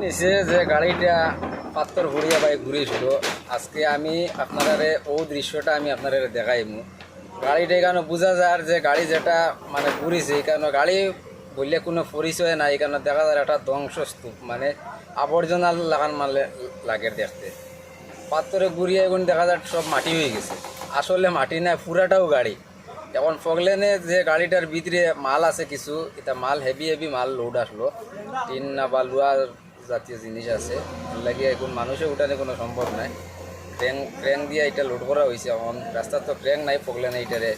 নিচে যে গাড়িটা পাত্তর ঘুরিয়া বাই ঘুরেছিল, আজকে আমি আপনারা ও দৃশ্যটা আমি আপনারা দেখাইমু। গাড়িটা এখানে বোঝা যায় যে গাড়ি যেটা মানে ঘুরিছে এখানে গাড়ি বললে কোনো পরিচয় নাই এখানে দেখা যায় একটা ধ্বংসস্তূপ মানে আবর্জনা লাগান মালে লাগে দেখতে। পাত্তরে ঘুরিয়ে এখন দেখা যায় সব মাটি হয়ে গেছে। আসলে মাটি না পুরাটাও গাড়ি। এখন ফগলেনে যে গাড়িটার ভিতরে মাল আছে কিছু, এটা মাল হেভি হেভি মাল লোড আসলো। টিন না বা লোহা জাতীয় জিনিস আছে। লাগে এখন মানুষে উঠানে কোনো সম্ভব নাই। ক্রেন ক্রেন দিয়ে এটা লোড করা হয়েছে এখন রাস্তার তো ক্রেন নাই ফগলেনে এইটারে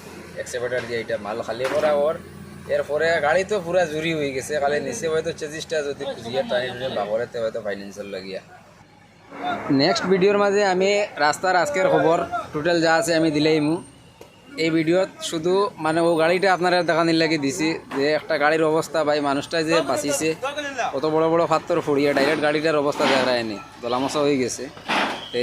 এক্সেভেটার দিয়ে এটা মাল খালি করা ওর। এরপরে গাড়ি তো পুরা জুরি হয়ে গেছে। খালি নিচে হয়তো চেজিসটা যদি খুঁজিয়ে টানি টুনি বাবরেতে হয়তো ফাইন্যান্সিয়াল লাগিয়া। নেক্সট ভিডিওর মাঝে আমি রাস্তার আজকের খবর। টোটাল যা আছে আমি দিলেইমু এই ভিডিওত শুধু মানে ও গাড়িটা আপনারা দেখানির লাগে দিছি, যে একটা গাড়ির অবস্থা ভাই মানুষটা যে বাঁচিছে, কত বড় বড় ফাত্তর ফুড়িয়ে ডাইরেক্ট গাড়িটার অবস্থা দেখায়নি দলামশা হয়ে গেছে। তে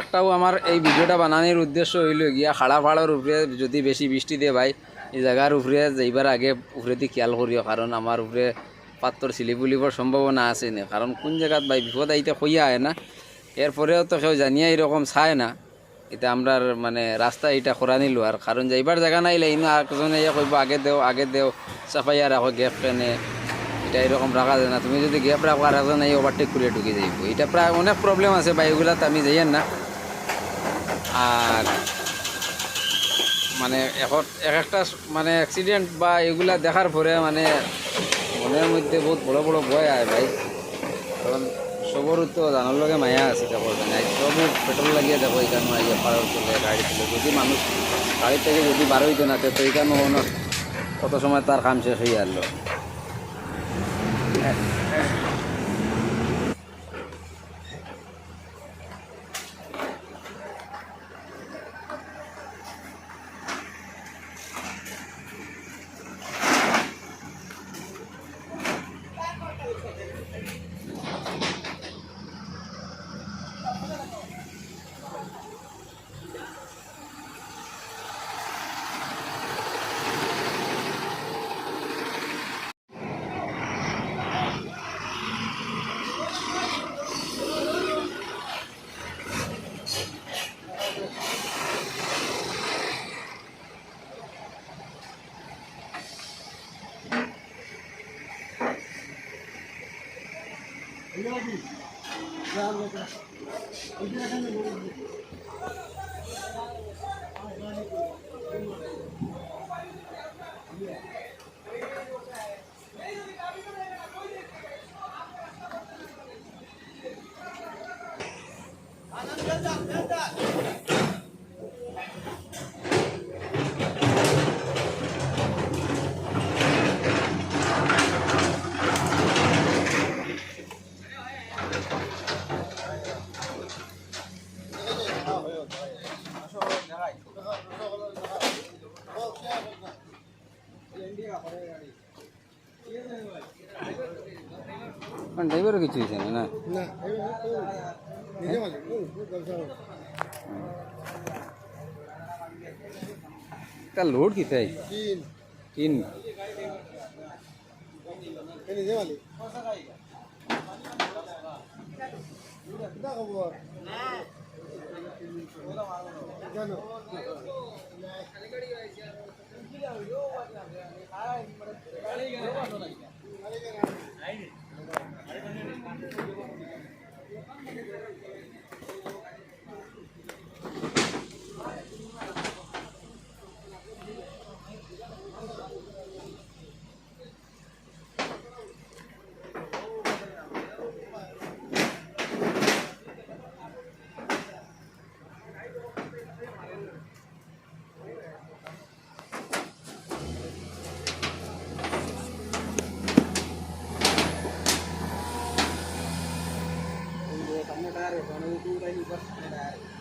একটাও আমার এই ভিডিওটা বানানোর উদ্দেশ্য হইল গিয়া খাড়া পাড়ার উপরে যদি বেশি বৃষ্টি দিয়ে ভাই, এই জায়গার উপরে যাইবার আগে উপরে দিয়ে খেয়াল করিও, কারণ আমার উপরে পাত্তর সিলি বুলিবার সম্ভাবনা আছে না। কারণ কোন জায়গাত ভাই বিপদ আইতে হইয়া আয় না, এরপরেও তো কেউ জানিয়া এরকম চায় না। এটা আমরার মানে রাস্তা, এটা করা নিলো। আর কারণ যাইবার জায়গা নাই, লাইন একজনে ইয়ে কইব আগে দেও আগে দেও সাফাইয়া রাখো গ্যাপ কেনে এটা এরকম রাখা যায় না। তুমি যদি গ্যাপ রাখো আর একজন এই ওভারটেক করে ঢুকে যাইব। এটা প্রায় অনেক প্রবলেম আছে বা এগুলাতে আমি যাইয়েন না। আর মানে এখন এক একটা মানে অ্যাক্সিডেন্ট বা এগুলা দেখার পরে মানে মনের মধ্যে বহুত বড় বড় ভয় আয় ভাই। কারণ সবরও তো জানার লগে মায়া আছে যাব সবু পেট্রোল লাগিয়ে দেখো এখানে আইয়া পাড়ার চলে গাড়ি চলে যদি মানুষ গাড়ি থেকে যদি বার হইতো না তো এখানে কত সময় তার কাম শেষ হয়ে আসলো Obrigado. Obrigado, obrigado. 我现在还没录，你录。ড্রাইভারও কিছু হয়েছে না না না নিজে মালিক ব্যবসা তার লোড কি তাই তিন তিন Maduduray yung bus na